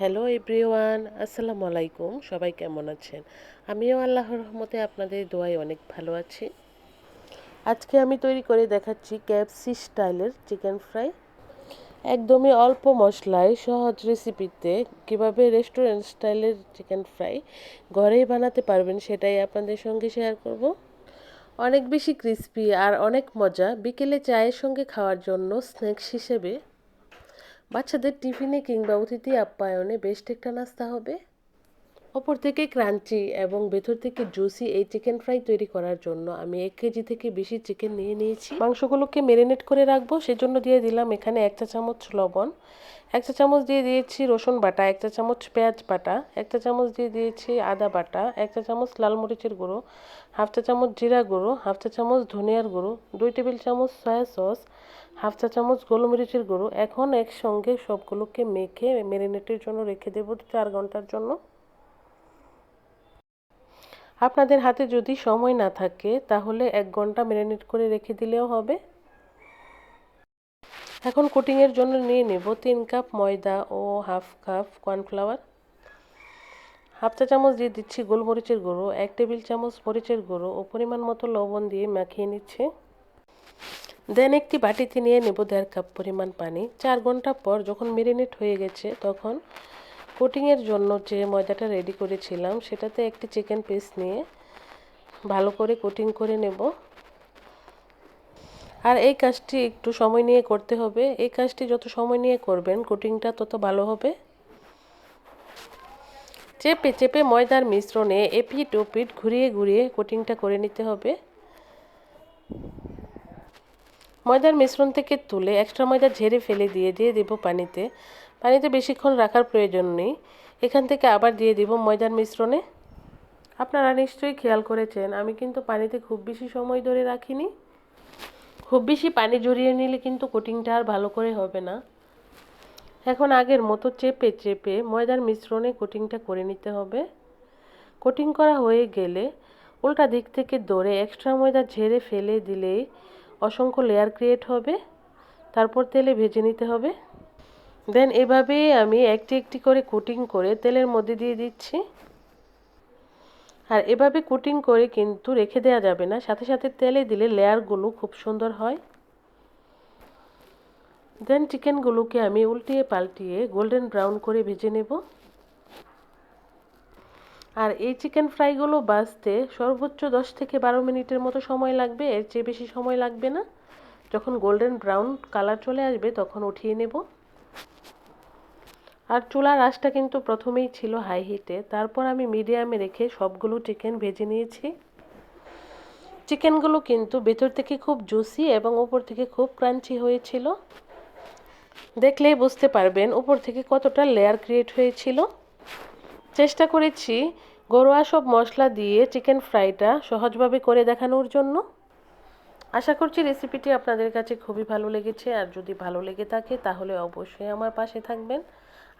Hello everyone, আসসালামু আলাইকুম। সবাই কেমন আছেন? আমিও আল্লাহর রহমতে আপনাদের দোয়ায় অনেক ভালো আছি। আজকে আমি তৈরি করে দেখাচ্ছি ক্যাপসি স্টাইলের চিকেন ফ্রাই। একদমই অল্প মশলায় সহজ রেসিপিতে কীভাবে রেস্টুরেন্ট স্টাইলের চিকেন ফ্রাই ঘরেই বানাতে পারবেন সেটাই আপনাদের সঙ্গে শেয়ার করব। অনেক বেশি ক্রিস্পি আর অনেক মজা। বিকেলে চায়ের সঙ্গে খাওয়ার জন্য স্ন্যাক্স হিসেবে বাচ্চাদের টিফিনে কিংবা অতিথি আপ্যায়নে বেশ একটা নাস্তা হবে। ওপর থেকে ক্রাঞ্চি এবং ভেতর থেকে জুসি এই চিকেন ফ্রাই তৈরি করার জন্য আমি এক কেজি থেকে বেশি চিকেন নিয়ে নিয়েছি। মাংসগুলোকে মেরিনেট করে রাখব, সেজন্য দিয়ে দিলাম এখানে এক চা চামচ লবণ, এক চা চামচ দিয়ে দিয়েছি রসুন বাটা, এক চা চামচ পেঁয়াজ বাটা, এক চা চামচ দিয়ে দিয়েছি আদা বাটা, এক চা চামচ লাল মরিচের গুঁড়ো, হাফ চা চামচ জিরা গুঁড়ো, হাফ চা চামচ ধনিয়ার গুঁড়ো, দুই টেবিল চামচ সয়া সস, হাফ চা চামচ গোলমরিচের গুঁড়ো। এখন একসঙ্গে সবগুলোকে মেখে ম্যারিনেটের জন্য রেখে দেবো চার ঘণ্টার জন্য। আপনাদের হাতে যদি সময় না থাকে, তাহলে এক ঘণ্টা ম্যারিনেট করে রেখে দিলেও হবে। এখন কোটিংয়ের জন্য নিয়ে নেব তিন কাপ ময়দা ও হাফ কাপ কর্নফ্লাওয়ার। হাফ চা চামচ দিয়ে দিচ্ছি গোলমরিচের গুঁড়ো, এক টেবিল চামচ মরিচের গুঁড়ো ও পরিমাণ মতো লবণ দিয়ে মাখিয়ে নিচ্ছে। দেন একটি বাটিতে নিয়ে নেব দেড় কাপ পরিমাণ পানি। চার ঘণ্টা পর যখন মেরিনেট হয়ে গেছে, তখন কোটিংয়ের জন্য যে ময়দাটা রেডি করেছিলাম, সেটাতে একটি চিকেন পিস নিয়ে ভালো করে কোটিং করে নেব। আর এই কাজটি একটু সময় নিয়ে করতে হবে। এই কাজটি যত সময় নিয়ে করবেন কোটিংটা তত ভালো হবে। চেপে চেপে ময়দার মিশ্রণে এপিট ওপিট ঘুরিয়ে ঘুরিয়ে কোটিংটা করে নিতে হবে। ময়দার মিশ্রণ থেকে তুলে এক্সট্রা ময়দা ঝেড়ে ফেলে দিয়ে দিয়ে দেব পানিতে। পানিতে বেশিক্ষণ রাখার প্রয়োজন নেই। এখান থেকে আবার দিয়ে দিব ময়দার মিশ্রণে। আপনারা নিশ্চয়ই খেয়াল করেছেন, আমি কিন্তু পানিতে খুব বেশি সময় ধরে রাখিনি। খুব বেশি পানি জড়িয়ে নিলে কিন্তু কোটিংটা আর ভালো করে হবে না। এখন আগের মতো চেপে চেপে ময়দার মিশ্রণে কোটিংটা করে নিতে হবে। কোটিং করা হয়ে গেলে উল্টা দিক থেকে দৌড়ে এক্সট্রা ময়দা ঝেড়ে ফেলে দিলেই অসংখ্য লেয়ার ক্রিয়েট হবে। তারপর তেলে ভেজে নিতে হবে। দেন এভাবে আমি একটি একটি করে কুটিং করে তেলের মধ্যে দিয়ে দিচ্ছি। আর এভাবে কুটিং করে কিন্তু রেখে দেওয়া যাবে না। সাথে সাথে তেলে দিলে লেয়ারগুলো খুব সুন্দর হয়। দেন চিকেনগুলোকে আমি উল্টিয়ে পাল্টিয়ে গোল্ডেন ব্রাউন করে ভেজে নেব। আর এই চিকেন ফ্রাইগুলো বাজতে সর্বোচ্চ দশ থেকে বারো মিনিটের মতো সময় লাগবে। এর চেয়ে বেশি সময় লাগবে না। যখন গোল্ডেন ব্রাউন কালার চলে আসবে তখন উঠিয়ে নেব। আর চুলার আঁচটা কিন্তু প্রথমেই ছিল হাই হিটে তারপর আমি মিডিয়ামে রেখে সবগুলো চিকেন ভেজে নিয়েছি। চিকেনগুলো কিন্তু ভেতর থেকে খুব জুসি এবং উপর থেকে খুব ক্রাঞ্চি হয়েছিল। দেখলেই বুঝতে পারবেন উপর থেকে কতটা লেয়ার ক্রিয়েট হয়েছিল। চেষ্টা করেছি ঘরোয়া সব মশলা দিয়ে চিকেন ফ্রাইটা সহজভাবে করে দেখানোর জন্য। আশা করছি রেসিপিটি আপনাদের কাছে খুবই ভালো লেগেছে। আর যদি ভালো লেগে থাকে তাহলে অবশ্যই আমার পাশে থাকবেন।